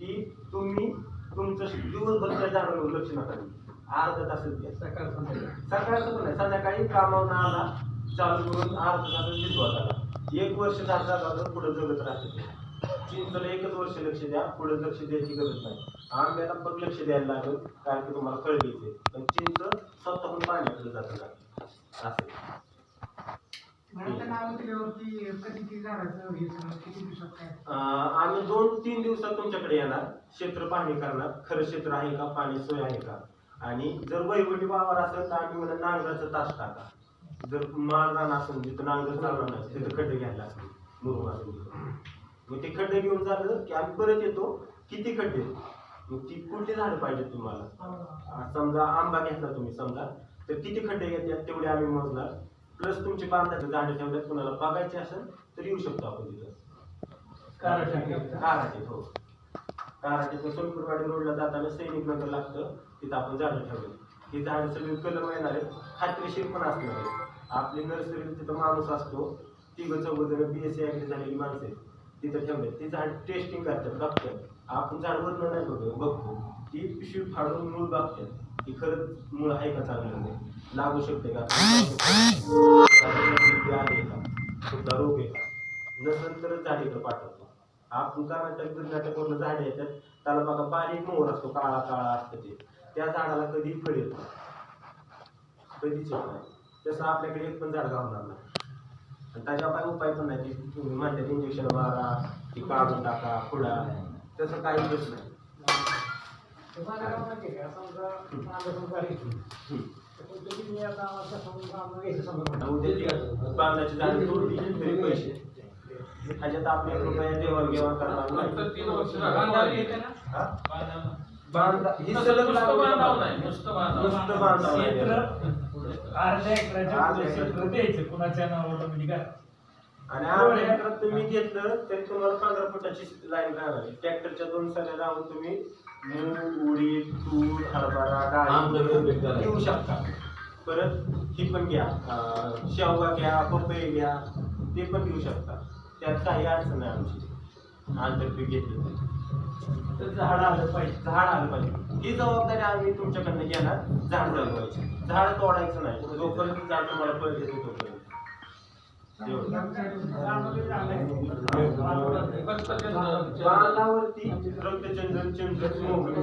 की तुम्ही तुमचं दिवसभर त्या झाडावर लक्ष नका. अर्धा तासच द्या. सकाळ संध्याकाळ. सकाळचं पण नाही संध्याकाळी कामावून आला चालू करून अर्धा तास भिजवत आला. एक वर्ष झाड झालं पुढे जगत राहते. चिंचला एकच वर्ष लक्ष द्या पुढे लक्ष द्यायची गरज नाही. आंब्याला पण लक्ष द्यायला लागेल कारण की तुम्हाला घ्यायचे पण चिंच स्वतःहून पाण्याकडे जातं. लागतं हे. सगळं किती दिवसात काय आम्ही दोन तीन दिवसात तुमच्याकडे येणार. क्षेत्र पाहणी करणार. खरं क्षेत्र आहे का? पाणी सोय आहे का? आणि जर वैवटी वावर असेल तर आम्ही म्हणा नांगराचा तास टाका. जर माळरान असेल जिथं नांगर चालणार नाही तिथं खड्डे घ्यायला मुरुम असेल तिथं. मग ते खड्डे घेऊन झालं की आम्ही परत येतो. किती खड्डे? मग ती कुठली झाडं पाहिजे तुम्हाला? समजा आंबा घेतला तुम्ही समजा. तर किती खड्डे घेतल्यात तेवढे आम्ही मोजणार. प्लस तुमची बांधाचे झाडे ठेवल्यात कुणाला बघायचे असेल तर येऊ शकतो आपण तिथं. काराटे हो. काराटे सोनपूरवाडी रोडला जाताना सैनिक नगर लागतं तिथं आपण झाडं ठेवले ही झाडं सगळी कलम येणार आहेत खात्रीशीर पण असणार आहेत. आपली नर्सरी तिथं माणूस असतो तिघं चौघजण बी एस सी ॲग्री झालेली माणसं आहेत तिथं ठेवले ती झाड टेस्टिंग करतात बघतात. आपण झाड बदलून नाही बघ बघतो. ती पिशवी फाडून मूळ बघतात. की खरंच मूळ आहे का चांगलं नाही लागू शकते का? आहे का कुठला रोग आहे का? नसेल तरच झाड पाठवतो? आपण कर्नाटक कर्नाटकवरनं झाडे येतात त्याला बघा बारीक मोहर असतो काळा काळा असतं ते. त्या झाडाला कधी फळ येत कधीच येत नाही. तसं आपल्याकडे एक पण झाड गावणार नाही. आणि त्याच्यावर काय उपाय पण नाही की तुम्ही म्हणतात इंजेक्शन मारा ती काढून टाका फुडा तसं काही येत नाही. बांधाची झाडं तोडली तरी पैसे. ह्याच्यात आपले एक रुपया देवाणघेवाण करणार? हा? बांधा ही सलग बांधावं नाही. नुसतं बांधावं. नुसतं बांधावं. अर्ध्या एकराच्या कुणाच्या नावावर म्हणजे काय आणि अर्ध्या एकरात तुम्ही घेतलं तरी तुम्हाला पंधरा फुटाची लाईन राहणार आहे. ट्रॅक्टरच्या दोन सऱ्या लावून तुम्ही मूग उडीद तूर हरभरा डाळी घेऊ शकता. परत ही पण घ्या. शेवगा घ्या पपई घ्या ते पण घेऊ शकता. त्यात काही अडचण नाही आमची. आंतरपीक घेतलं तर. झाड आलं पाहिजे झाड आलं पाहिजे. ही जबाबदारी आम्ही तुमच्याकडनं घेणार झाड जगवायची झाड तोडायचं नाही. जोपर्यंत झाड तुम्हाला देतो तोपर्यंत बांधावरती रक्तचंदन चंदन मोगरी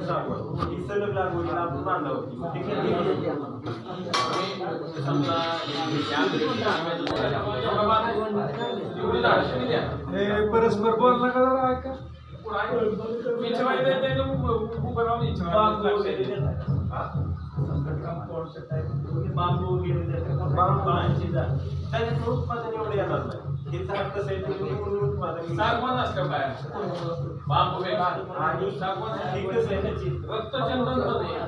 ही सलग आपण बांधावरती. हे परस्पर बोलणं का जरा ऐका. इच्छा राहून इच्छा वाईट बांबू लक्ष वगैरे द्या. देतात. हा? कंपाऊंड टाईप बांबू वगैरे देतात. बांबू बांबूची झाड. त्याच्यात उत्पादन एवढं येणार नाही हे झाड कसं आहे तुम्ही निवडून उत्पादन सागवान असलं काय बांबू आणि सागवान हे कसं आहे रक्तचंदन.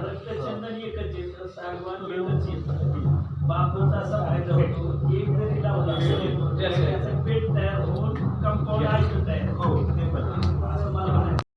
रक्तचंदन एकच येतं सागवान येतं बांबूचा असा फायदा होतो एक जरी लावला